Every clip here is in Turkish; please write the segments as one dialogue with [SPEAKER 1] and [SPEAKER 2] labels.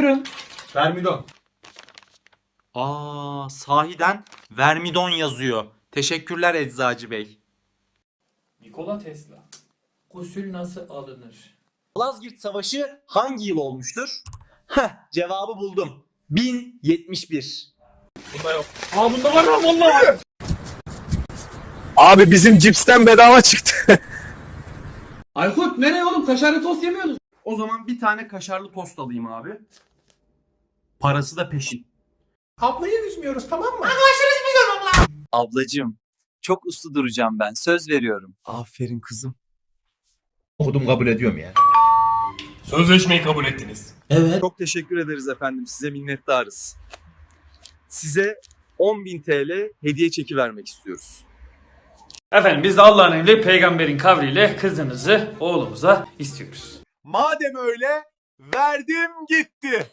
[SPEAKER 1] Buyurun.
[SPEAKER 2] Vermidon.
[SPEAKER 3] Aa, sahiden Vermidon yazıyor. Teşekkürler Eczacı Bey.
[SPEAKER 1] Nikola Tesla. Gusül nasıl alınır?
[SPEAKER 3] Malazgirt Savaşı hangi yıl olmuştur? Heh, cevabı buldum. 1071.
[SPEAKER 4] Abi bizim cipsten bedava çıktı.
[SPEAKER 2] Aykut nereye oğlum? Kaşarlı tost yemiyordun.
[SPEAKER 3] O zaman bir tane kaşarlı tost alayım abi. Parası da peşin.
[SPEAKER 2] Ablayı üzmüyoruz tamam mı?
[SPEAKER 5] Ablacığım, çok uslu duracağım ben. Söz veriyorum. Aferin kızım.
[SPEAKER 4] Okudum kabul ediyorum ya.
[SPEAKER 2] Sözleşmeyi kabul ettiniz.
[SPEAKER 5] Çok teşekkür ederiz efendim. Size minnettarız. Size 10.000 TL hediye çeki vermek istiyoruz.
[SPEAKER 1] Efendim biz de Allah'ın emri peygamberin kavliyle kızınızı oğlumuza istiyoruz.
[SPEAKER 5] Madem öyle, verdim gitti.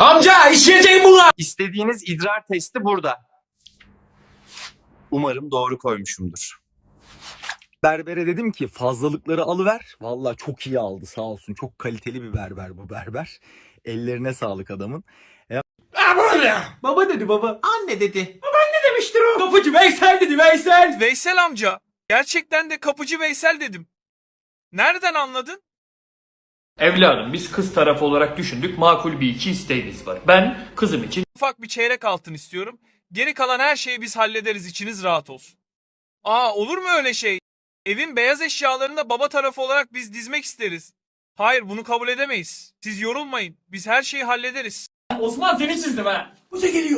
[SPEAKER 2] Amca işleyeceğim buna.
[SPEAKER 5] İstediğiniz idrar testi burada. Umarım doğru koymuşumdur. Berbere dedim ki fazlalıkları alıver. Vallahi çok iyi aldı sağ olsun. Çok kaliteli bir berber bu berber. Ellerine sağlık adamın.
[SPEAKER 2] Baba dedi baba. Anne dedi. Baba ne demiştir o? Kapıcı Veysel dedi Veysel.
[SPEAKER 6] Veysel amca. Gerçekten de kapıcı Veysel dedim. Nereden anladın?
[SPEAKER 1] Evladım biz kız tarafı olarak düşündük makul bir iki isteğimiz var. Ben kızım için
[SPEAKER 6] Ufak bir çeyrek altın istiyorum. Geri kalan her şeyi biz hallederiz içiniz rahat olsun. Aa olur mu öyle şey? Evin beyaz eşyalarını da baba tarafı olarak biz dizmek isteriz. Hayır bunu kabul edemeyiz. Siz yorulmayın. Biz her şeyi hallederiz.
[SPEAKER 1] Osman seni çizdim ha.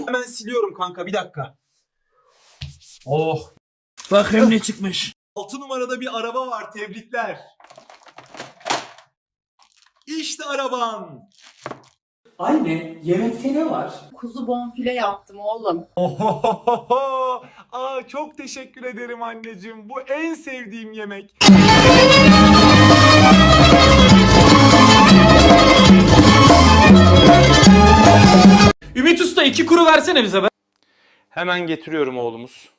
[SPEAKER 3] Hemen siliyorum kanka bir dakika.
[SPEAKER 2] Oh. Bakayım ne çıkmış.
[SPEAKER 3] 6 numarada bir araba var tebrikler. İşte araban.
[SPEAKER 2] Anne yemekte ne var?
[SPEAKER 7] Kuzu bonfile yaptım oğlum.
[SPEAKER 3] Ohohoho! Aa, çok teşekkür ederim anneciğim. Bu en sevdiğim yemek.
[SPEAKER 1] Ümit Usta iki kuru versene bize be.
[SPEAKER 3] Hemen getiriyorum oğlumuz.